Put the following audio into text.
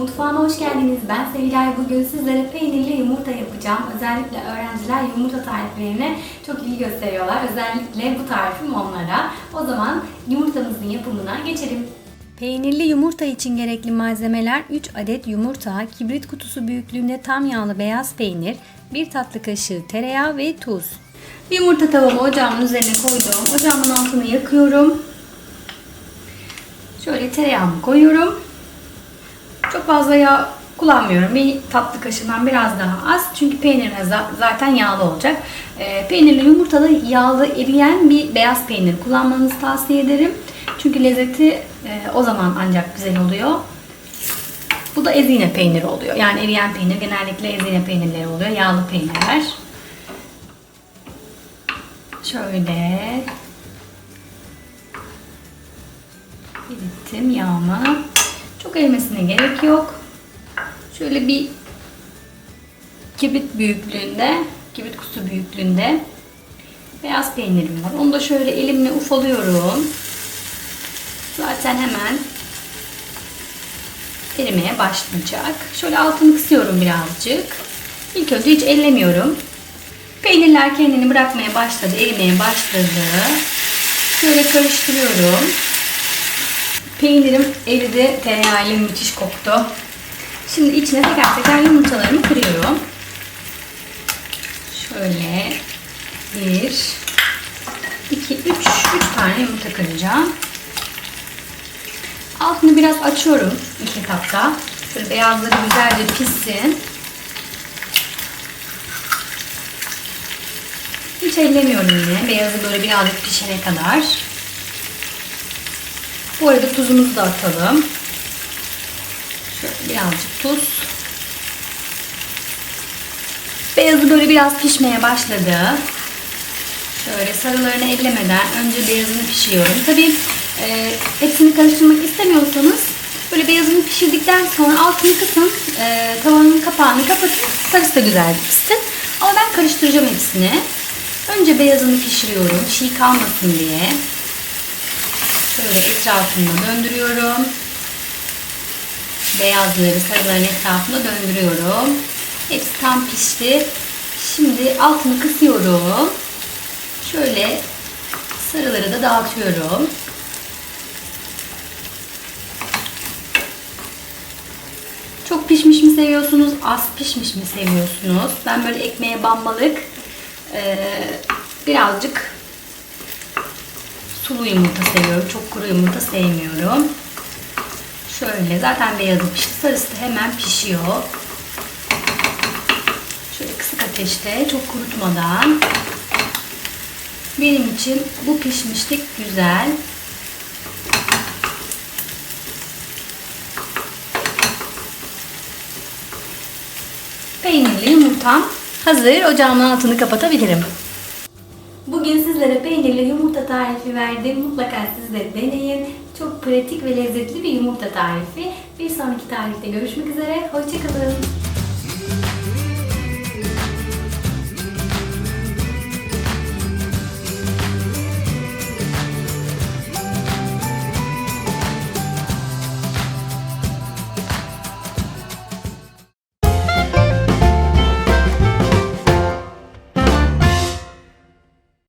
Mutfağıma hoş geldiniz. Ben Sevilay. Bugün sizlere peynirli yumurta yapacağım. Özellikle öğrenciler yumurta tariflerine çok ilgi gösteriyorlar. Özellikle bu tarifim onlara. O zaman yumurtamızın yapımına geçelim. Peynirli yumurta için gerekli malzemeler 3 adet yumurta, kibrit kutusu büyüklüğünde tam yağlı beyaz peynir, 1 tatlı kaşığı tereyağı ve tuz. Yumurta tavamı ocağımın üzerine koydum. Ocağımın altını yakıyorum. Şöyle tereyağımı koyuyorum. Çok fazla yağ kullanmıyorum. Bir tatlı kaşığından biraz daha az. Çünkü peynir zaten yağlı olacak. E, peynirli yumurtada yağlı eriyen bir beyaz peynir kullanmanızı tavsiye ederim. Çünkü lezzeti e, o zaman ancak güzel oluyor. Bu da ezine peyniri oluyor. Yani eriyen peynir genellikle ezine peynirleri oluyor. Yağlı peynirler. Şöyle erittim yağımı. Çok erimesine gerek yok. Şöyle bir kibrit büyüklüğünde, kibrit kutusu büyüklüğünde beyaz peynirim var. Onu da şöyle elimle ufalıyorum. Zaten hemen erimeye başlayacak. Şöyle altını kısıyorum birazcık. İlk önce hiç ellemiyorum. Peynirler kendini bırakmaya başladı, erimeye başladı. Şöyle karıştırıyorum. Peynirim eridi, tereyağıyla müthiş koktu. Şimdi içine teker teker yumurtalarımı kırıyorum. Şöyle bir, iki, üç, üç tane yumurta kıracağım. Altını biraz açıyorum ilk etapta. Şöyle beyazları güzelce pişsin. Hiç ellemiyorum yine. Beyazı böyle birazcık pişene kadar. Bu arada tuzumuzu da atalım. Şöyle birazcık tuz. Beyazı böyle biraz pişmeye başladı. Şöyle sarılarını ellemeden önce beyazını pişiriyorum. Tabii e, hepsini karıştırmak istemiyorsanız böyle beyazını pişirdikten sonra altını kısın, e, tavanın kapağını kapatın. Sarısı da güzel pişsin. Ama ben karıştıracağım hepsini. Önce beyazını pişiriyorum çiğ kalmasın diye. Şöyle etrafında döndürüyorum. Beyazları sarıların etrafında döndürüyorum. Hepsi tam pişti. Şimdi altını kısıyorum. Şöyle sarıları da dağıtıyorum. Çok pişmiş mi seviyorsunuz? Az pişmiş mi seviyorsunuz? Ben böyle ekmeğe bambalık birazcık sulu yumurta seviyorum. Çok kuru yumurta sevmiyorum. Şöyle zaten beyazı pişti. Sarısı da hemen pişiyor. Şöyle kısık ateşte çok kurutmadan. Benim için bu pişmişlik güzel. Peynirli yumurtam hazır. Ocağımın altını kapatabilirim. Bugün sizlere peynirli yumurta tarifi verdim. Mutlaka siz de deneyin. Çok pratik ve lezzetli bir yumurta tarifi. Bir sonraki tarifte görüşmek üzere. Hoşçakalın.